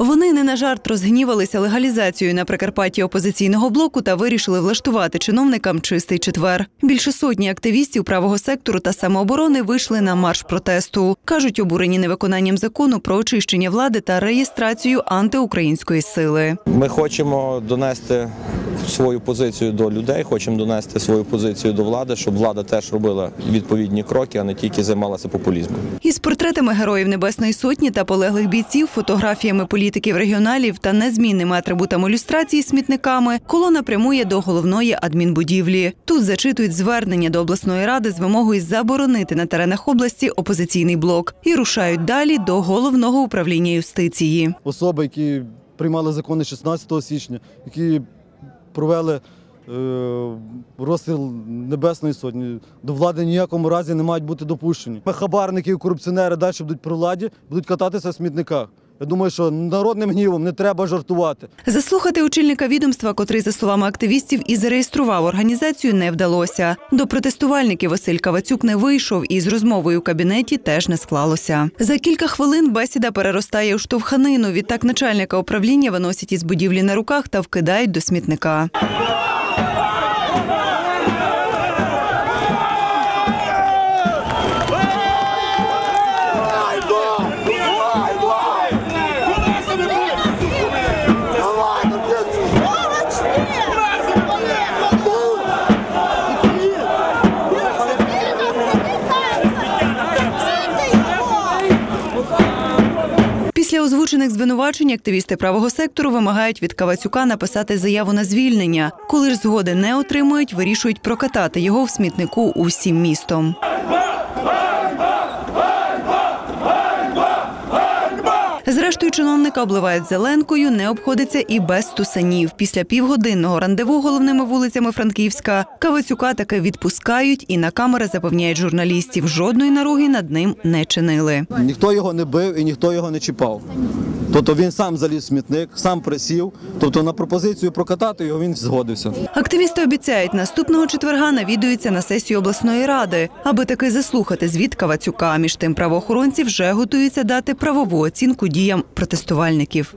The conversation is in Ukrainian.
Вони не на жарт розгнівалися легалізацією на Прикарпатті опозиційного блоку та вирішили влаштувати чиновникам чистий четвер. Більше сотні активістів правого сектору та самооборони вийшли на марш протесту. кажуть, обурені невиконанням закону про очищення влади та реєстрацію антиукраїнської сили. Ми хочемо донести свою позицію до людей, хочемо донести свою позицію до влади, щоб влада теж робила відповідні кроки, а не тільки займалася популізмом. Із портретами героїв Небесної Сотні та полеглих бійців, фотографіями політиків регіоналів та незмінними атрибутами люстрації смітниками колона прямує до головної адмінбудівлі. Тут зачитують звернення до обласної ради з вимогою заборонити на теренах області опозиційний блок і рушають далі до головного управління юстиції. особи, які приймали закони 16 січня, які провели е, розстріл Небесної Сотні, до влади ніякому разі не мають бути допущені. Хабарники і корупціонери далі будуть при владі, будуть кататися в смітниках. Думаю, що народним гнівом не треба жартувати. Заслухати очільника відомства, котрий, за словами активістів, і зареєстрував організацію, не вдалося. До протестувальників Василь Кавацюк не вийшов, і з розмовою у кабінеті теж не склалося. За кілька хвилин бесіда переростає у штовханину. Відтак начальника управління виносять із будівлі на руках та вкидають до смітника. Озвучених звинувачень активісти правого сектору вимагають від Кавацюка написати заяву на звільнення. Коли ж згоди не отримують, вирішують прокатати його в смітнику усім містом. Зрештою, чиновника обливають зеленкою, не обходиться і без тусанів. Після півгодинного рандеву головними вулицями Франківська Кавицюка таки відпускають і на камери запевняють журналістів, жодної наруги над ним не чинили. Ніхто його не бив і ніхто його не чіпав. Тобто він сам заліз в смітник, сам присів. Тобто на пропозицію прокатати його він згодився. Активісти обіцяють, наступного четверга навідуються на сесію обласної ради, аби таки заслухати звіт Кавацюка. Між тим правоохоронці вже готуються дати правову оцінку діям протестувальників.